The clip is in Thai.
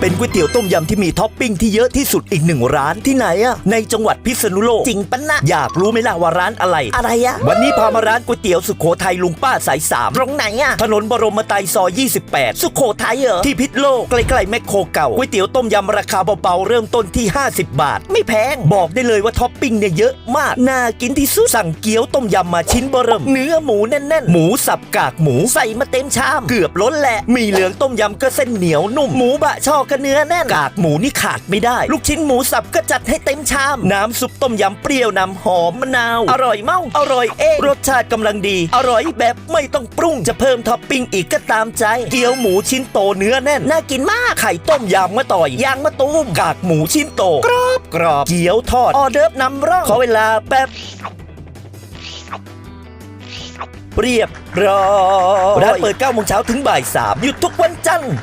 เป็นก๋วยเตี๋ยวต้มยำที่มีท็อปปิ้งที่เยอะที่สุดอีกหนึ่งร้านที่ไหนอะในจังหวัดพิษณุโลกจริงปะนะอยากรู้ไหมล่ะว่าร้านอะไร อะไรอะวันนี้พามาร้านก๋วยเตี๋ยวสุโขทัยลุงป้าสายสามตรงไหนอะถนนบรมไตรซอย 28 สุโขทัยเหรอที่พิษโลกใกล้ๆแมคโครเก่าก๋วยเตี๋ยวต้มยำราคาเบาๆเริ่มต้นที่ 50 บาท ไม่แพงบอกได้เลยว่าท็อปปิ้งเนี่ยเยอะมากน่ากินที่สุดสั่งเกี๊ยวต้มยำมาชิ้นเบอเริ่มเนื้อหมูแน่นๆหมูสับกากหมูใส่มาเต็มชาม เกือบล้นแหละมีเหลืองต้มยำก็เส้นเหนียวนุ่มหมูบะช่อก็เนื้อแน่นกากหมูนี่ขาดไม่ได้ ลูกชิ้นหมูสับก็จัดให้เต็มชาม น้ำซุปต้มยำเปรี้ยวนำหอมมะนาว อร่อยเมาอร่อยเองรสชาติกำลังดี อร่อยแบบไม่ต้องปรุงจะเพิ่มท็อปปิ้งอีกก็ตามใจ เกี๊ยวหมูชิ้นโตเนื้อแน่นน่ากินมากไข่ต้มยางมะต่อยยางมะตูมกากหมูชิ้นโตกรอบกรอบเกี๊ยวทอดออเดิร์ฟนำร่องขอเวลาแป๊บเรียบร้อยร้านเปิด9โมงเช้าถึงบ่าย3หยุดทุกวันจันทร์